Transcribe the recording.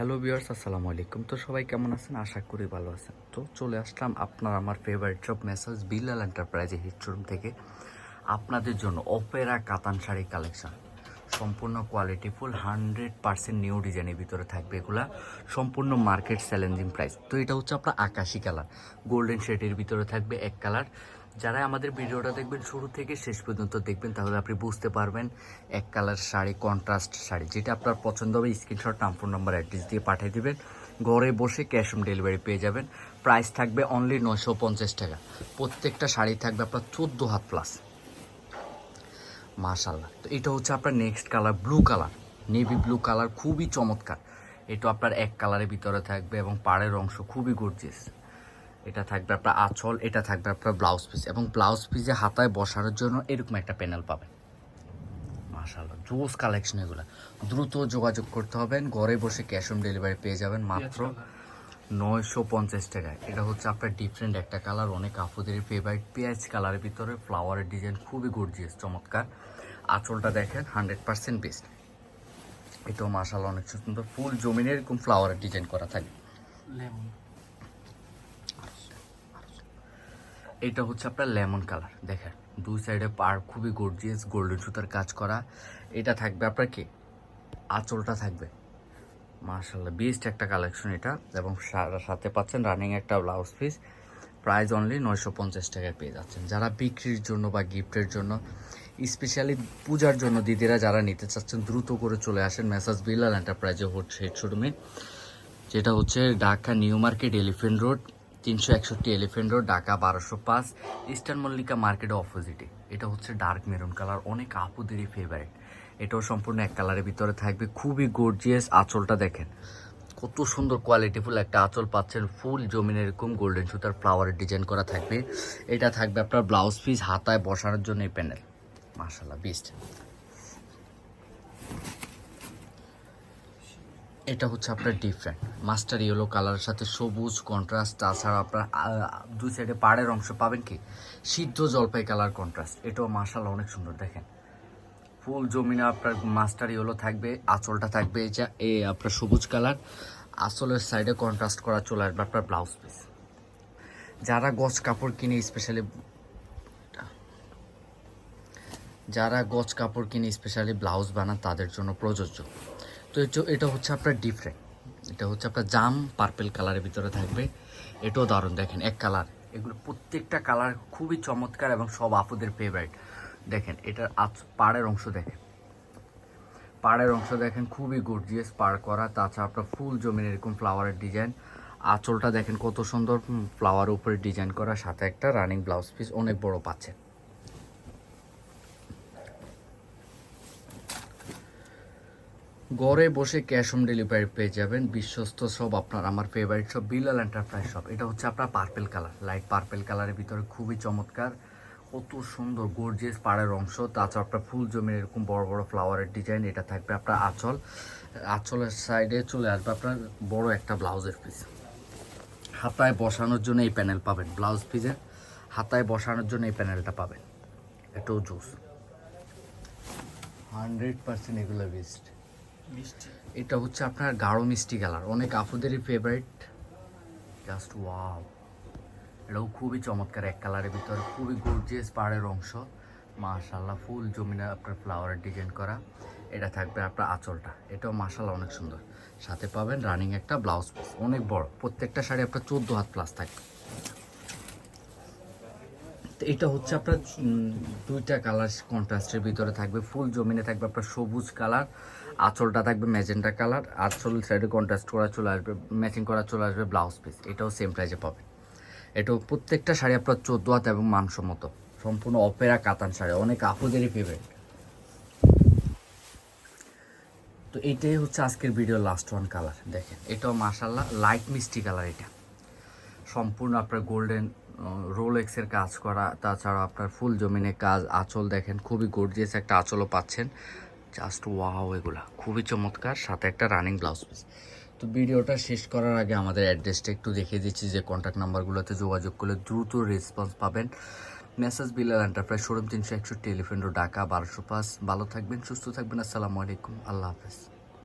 Hello viewers, আসসালামু আলাইকুম। তো সবাই কেমন আছেন? আশা করি ভালো আছেন। তো চলে আসলাম আপনার আমার ফেভারিট শপ মেসাজ বিল্লাল এন্টারপ্রাইজে হিট শোরুম থেকে। আপনাদের জন্য অপেরা কাতান শাড়ি কালেকশন সম্পূর্ণ quality full hundred percent new ডিজাইনের ভিতরে থাকবে এগুলা। সম্পূর্ণ মার্কেট চ্যালেঞ্জিং প্রাইস তো এটা হচ্ছে আপনার আকাশি কালার গোল্ডেন শেডের ভিতরে থাকবে এক কালার যারা আমাদের ভিডিওটা দেখবেন, শুরু থেকে শেষ পর্যন্ত দেখবেন, তাহলে আপনি বুঝতে পারবেন এক কালার শাড়ি কন্ট্রাস্ট শাড়ি। যেটা আপনার পছন্দ হবে স্ক্রিনশট নাম ফোন নাম্বার অ্যাড্রেস দিয়ে পাঠিয়ে দেবেন। ঘরে বসে ক্যাশ অন ডেলিভারি পেয়ে যাবেন। প্রাইস থাকবে অনলি নয়শো পঞ্চাশ টাকা। প্রত্যেকটা শাড়ি থাকবে আপনার চোদ্দ হাত প্লাস মাশাল্লাহ তো এটা হচ্ছে আপনার next colour blue colour navy blue colour খুবই চমৎকার। এটা আপনার এক কালারের ভিতরে থাকবে এবং পাড়ের অংশ খুবই গর্জিয়াস এটা থাকবে আপনার আঁচল এটা থাকবে আপনার ব্লাউজ পিস এবং ব্লাউজ পিসে হাতায় বসানোর জন্য এরকম একটা প্যানেল পাবেন। মাশাল্লাহ জোস কালেকশন এগুলো। দ্রুত যোগাযোগ করতে হবেন ঘরে বসে ক্যাশ অন ডেলিভারি পেয়ে যাবেন মাত্র নয়শো পঞ্চাশ টাকায়। এটা হচ্ছে আপনার ডিফারেন্ট একটা কালার অনেক আপুদের ফেভারিট পেঁয়াজ কালারের ভিতরে ফ্লাওয়ারের ডিজাইন খুবই গর্জিয়াস চমৎকার। আঁচলটা দেখেন হান্ড্রেড পার্সেন্ট বেস্ট এটাও মাশাল্লাহ অনেক সুন্দর ফুল জমিনে এরকম ফ্লাওয়ারের ডিজাইন করা থাকে লেমন এটা হচ্ছে আপনার লেমন কালার। দেখেন, দুই সাইডে পার খুবই গর্জিয়াস গোল্ডেন সুতার কাজ করা। এটা থাকবে আপনার কি? আঁচলটা থাকবে। মার্শাল্লাহ বেস্ট একটা কালেকশন এটা। এবং সাথে পাচ্ছেন রানিং একটা ব্লাউজ পিস প্রাইস অনলি নয়শো পঞ্চাশ টাকায় পেয়ে যাচ্ছেন। যারা বিক্রির জন্য বা গিফটের জন্য স্পেশালি পূজার জন্য দিদিরা যারা নিতে চাচ্ছেন, দ্রুত করে চলে আসেন মেসাজ বিল্লাল এন্টারপ্রাইজে হচ্ছে হেড শোরুমে যেটা হচ্ছে Dhaka New Market Elephant Road. তিনশো একষট্টি এলিফেন্ট রোড, ঢাকা বারোশো পাঁচ, ইস্টার্ন মল্লিকা মার্কেটের অপোজিটে এটা হচ্ছে ডার্ক মেরুন কালার অনেক আপুদেরই ফেভারিট এটাও সম্পূর্ণ এক কালারের ভিতরে থাকবে। খুবই গর্জিয়াস আঁচলটা দেখেন। কত সুন্দর কোয়ালিটিফুল একটা আঁচল পাচ্ছেন। ফুল জমিনের এরকম গোল্ডেন সুতার ফ্লাওয়ারের ডিজাইন করা থাকবে। এটা থাকবে আপনার ব্লাউজ পিস হাতায় বসানোর জন্য এই প্যানেল মাশাল্লাহ বেস্ট এটা হচ্ছে আপনার ডিফারেন্ট মাস্টার ইয়েলো কালারের সাথে সবুজ কন্ট্রাস্ট তাছাড়া আপনার দুই সাইডে পাড়ের অংশ পাবেন কি? সিদ্ধ জলপাই কালার কন্ট্রাস্ট এটাও মার্শাল অনেক সুন্দর, দেখেন। ফুল জমিনে আপনার মাস্টার ইয়েলো থাকবে, আঁচলটা থাকবে এই যে এ আপনার সবুজ কালার আঁচলের সাইডে কন্ট্রাস্ট করা চলে আসবে আপনার ব্লাউজ পিস যারা গজ কাপড় কিনে স্পেশালি যারা গজ কাপড় কিনে স্পেশালি ব্লাউজ বানান, তাদের জন্য প্রযোজ্য। তো এটা হচ্ছে আপনার ডিফারেন্ট এটা হচ্ছে আপনার জাম পার্পেল কালারের ভিতরে থাকবে। এটাও দারুণ, দেখেন, এক কালার এগুলো প্রত্যেকটা কালার খুবই চমৎকার এবং সব আপুদের ফেভারিট দেখেন এটার আচ পাড়ের অংশ দেখেন। পাড়ের অংশ দেখেন, খুবই গর্জিয়াস পাড় করা। তাছাড়া আপনার ফুল জমিন এরকম ফ্লাওয়ারের ডিজাইন আঁচলটা দেখেন কত সুন্দর ফ্লাওয়ার উপরে ডিজাইন করা। সাথে একটা রানিং ব্লাউজ পিস অনেক বড় পাচ্ছেন। ঘরে বসে ক্যাশ অন ডেলিভারি পেয়ে যাবেন বিশ্বস্ত সব আপনার, আমার ফেভারিট সব বিলাল এন্টারপ্রাইজ শপ এটা হচ্ছে আপনার পার্পেল কালার লাইট পার্পেল কালারের ভিতরে খুবই চমৎকার। কত সুন্দর গর্জিয়াস পাড়ের অংশ। তাছাড়া আপনার ফুল জমির এরকম বড় বড় ফ্লাওয়ারের ডিজাইন এটা থাকবে আপনার আঁচল। আঁচলের সাইডে চলে আসবে আপনার বড় একটা ব্লাউজের পিস হাতায় বসানোর জন্য এই প্যানেল পাবেন, ব্লাউজ পিসের হাতায় বসানোর জন্য এই প্যানেলটা পাবেন। এটাও জুস। হান্ড্রেড পার্সেন্ট এগুলো বেস্ট এটা হচ্ছে আপনার গাঢ় মিষ্টি কালার। অনেক আপুদেরই ফেভারিট জাস্ট ওয়াও এটাও খুবই চমৎকার এক কালারের ভিতরে। খুবই গর্জিয়াস পাহাড়ের অংশ। মাশাল্লাহ ফুল জমিনে আপনার ফ্লাওয়ারের ডিজাইন করা। এটা থাকবে আপনার আঁচলটা। এটাও মাশাল্লাহ অনেক সুন্দর। সাথে পাবেন রানিং একটা ব্লাউজ পিস অনেক বড়। প্রত্যেকটা শাড়ি আপনার চোদ্দ হাত প্লাস থাকবে। তো এটা হচ্ছে আপনার দুইটা কালার কন্ট্রাস্টের ভিতরে থাকবে। ফুল জমিনে থাকবে আপনার সবুজ কালার আঁচলটা থাকবে ম্যাজেন্টা কালার আঁচল সাইডে কন্ট্রাস্ট করা চলে আসবে ম্যাচিং করা চলে আসবে ব্লাউজ পিস এটাও সেম প্রাইসে পাবেন। এটাও প্রত্যেকটা শাড়ি আপনার চোদ্দ হাত এবং মানসম্মত, সম্পূর্ণ অপেরা কাতান শাড়ি, অনেক আপুদেরই ফেভারিট তো এইটাই হচ্ছে আজকের ভিডিও লাস্ট ওয়ান কালার দেখেন, এটাও মাসাল্লাহ লাইট মিষ্টি কালার এটা। সম্পূর্ণ আপনার গোল্ডেন রোলেক্সের কাজ করা, তাছাড়া আপনার ফুল জমিনে কাজ, আঁচল দেখেন, খুবই গর্জিয়াস একটা আঁচলও পাচ্ছেন। জাস্ট ওয়াও এগুলা। খুবই চমৎকার, সাথে একটা রানিং ব্লাউজ পিস তো ভিডিওটা শেষ করার আগে আমাদের অ্যাড্রেসটা একটু দেখিয়ে দিচ্ছি, যে কন্ট্যাক্ট নাম্বারগুলোতে যোগাযোগ করলে দ্রুত রেসপন্স পাবেন। মেসেজ বিলাল এন্টারপ্রাইজ শোরুম তিনশো একষট্টি এলিফেন্ট ঢাকা বারোশো পাঁচ। ভালো থাকবেন, সুস্থ থাকবেন, আসসালামু আলাইকুম। আল্লাহ হাফেজ।